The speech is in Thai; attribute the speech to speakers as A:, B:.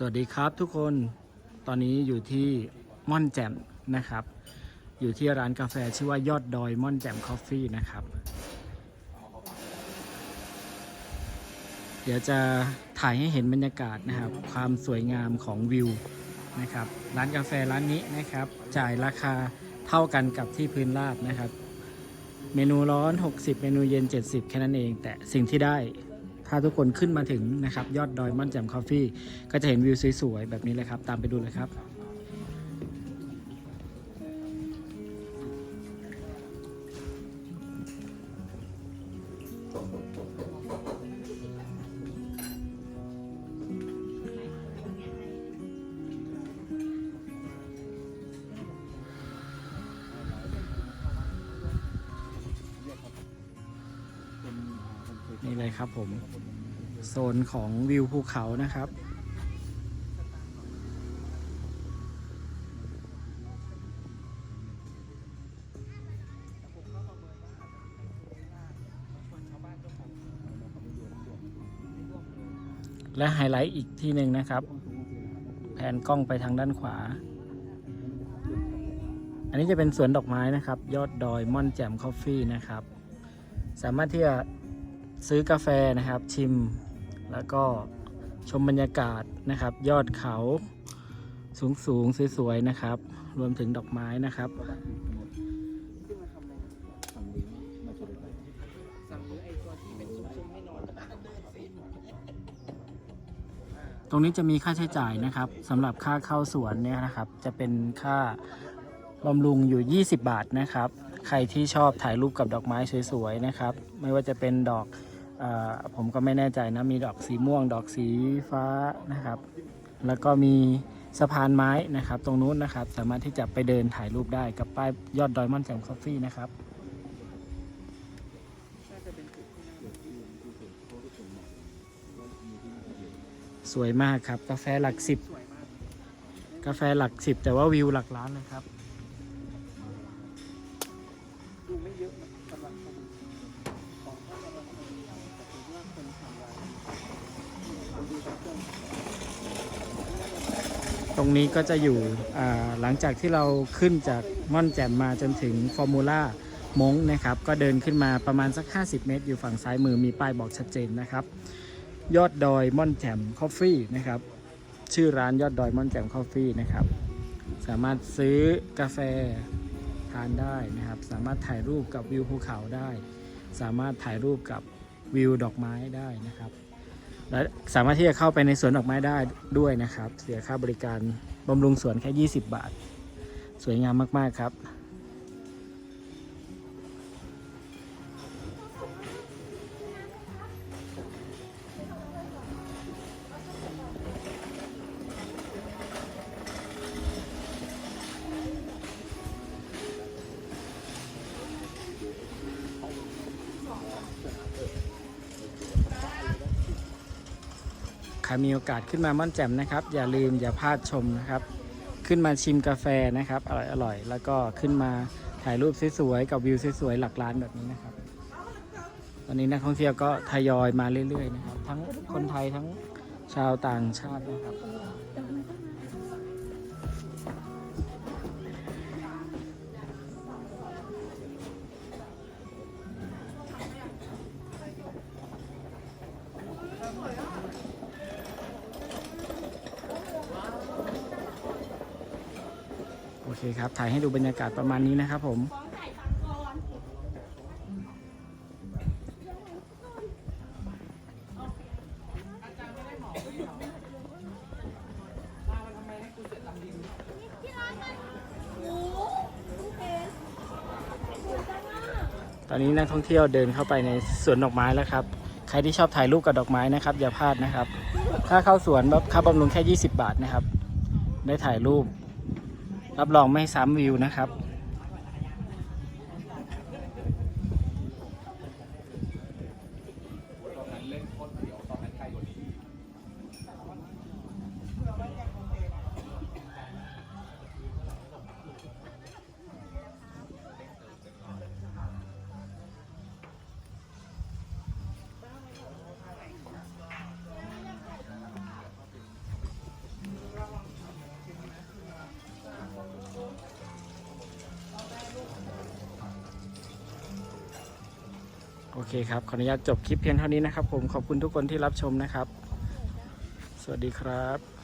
A: สวัสดีครับทุกคนตอนนี้อยู่ที่ม่อนแจ่มนะครับ อยู่ที่ร้านกาแฟชื่อว่ายอดดอยม่อนแจ่มคอฟฟี่นะครับ เดี๋ยวจะถ่ายให้เห็นบรรยากาศนะครับ ความสวยงามของวิวนะครับ ร้านกาแฟร้านนี้นะครับ จ่ายราคาเท่ากันกับที่พื้นราบนะครับ เมนูร้อน 60 เมนูเย็น 70 แค่นั้นเอง แต่สิ่งที่ได้ ถ้าทุกคนขึ้นมาถึงนะครับยอดดอยม่อนแจ่มคอฟฟี่ก็จะเห็นวิวสวยๆแบบนี้เลยครับ ตามไปดูเลยครับ นี่เลยครับผม โซนของวิวภูเขานะครับ และไฮไลท์อีกที่หนึ่งนะครับ แผนกล้องไปทางด้านขวา อันนี้จะเป็นสวนดอกไม้นะครับ ยอดดอยม่อนแจ่มคอฟฟี่นะครับ สามารถที่จะ ซื้อกาแฟนะครับชิม แล้วก็ชมบรรยากาศนะครับ ยอดเขาสูงสูงๆสวยๆนะครับ รวมถึงดอกไม้นะครับตรงนี้จะมีค่าใช้จ่ายนะครับสำหรับค่าเข้าสวนเนี่ยนะครับ จะเป็นค่าบำรุงอยู่ 20 บาทนะครับ ใครที่ชอบถ่ายรูปกับดอกไม้สวยๆนะครับ ไม่ว่าจะเป็นดอก ผมก็ไม่แน่ใจนะ มีดอกสีม่วง ดอกสีฟ้านะครับ แล้วก็มีสะพานไม้นะครับ ตรงนู้นนะครับ สามารถที่จะไปเดินถ่ายรูปได้กับป้ายยอดดอยมอนแจ่มคอฟฟี่นะครับสวยมากครับ กาแฟหลักสิบกาแฟหลักสิบแต่ว่าวิวหลักล้านเลยครับ
B: ดูไม่เยอะ ตรง
A: นี้ก็จะอยู่หลังจากที่เราขึ้นจากม่อนแจ่มมาจนถึงฟอร์มูล่ามงนะครับ ก็เดินขึ้นมาประมาณสัก 50 เมตร อยู่ฝั่งซ้ายมือมีป้ายบอกชัดเจนนะครับ ยอดดอยม่อนแจ่มคอฟฟี่นะครับ ชื่อร้านยอดดอยม่อนแจ่มคอฟฟี่นะครับ สามารถซื้อกาแฟทานได้นะครับ สามารถถ่ายรูปกับวิวภูเขาได้ สามารถถ่ายรูปกับวิวดอกไม้ได้นะครับ และสามารถที่จะเข้าไปในสวนดอกไม้ได้ด้วยนะครับ เสียค่าบริการบำรุงสวนแค่ 20 บาท สวยงามมาก ๆ ครับ ครมีโอกาสขึ้นมาม่อนแจ่มนะครับ อย่าลืมอย่าพลาดชมนะครับ ขึ้นมาชิมกาแฟนะครับ อร่อยอร่อยแล้วก็ขึ้นมาถ่ายรูปสวยๆกับวิวสวยๆหลักล้านแบบนี้นะครับตอนนี้นักท่องเที่ยวก็ทยอยมาเรื่อยๆนะครับ ทั้งคนไทยทั้งชาวต่างชาตินะครับ เคครับ ถ่ายให้ดูบรรยากาศประมาณนี้นะครับผมตอนนี้นักท่องเที่ยวเดินเข้าไปในสวนดอกไม้แล้วครับ ใครที่ชอบถ่ายรูปกับดอกไม้นะครับ อย่าพลาดนะครับ ค่าเข้าสวนแบบค่าบำรุงแค่ 20 บาทนะครับ ได้ถ่ายรูป รับรองไม่ซ้ำวิวนะครับ เล่นคตเดียว เคครับ ขออนุญาตจบคลิปเพียงเท่านี้นะครับผม ขอบคุณทุกคนที่รับชมนะครับ สวัสดีครับ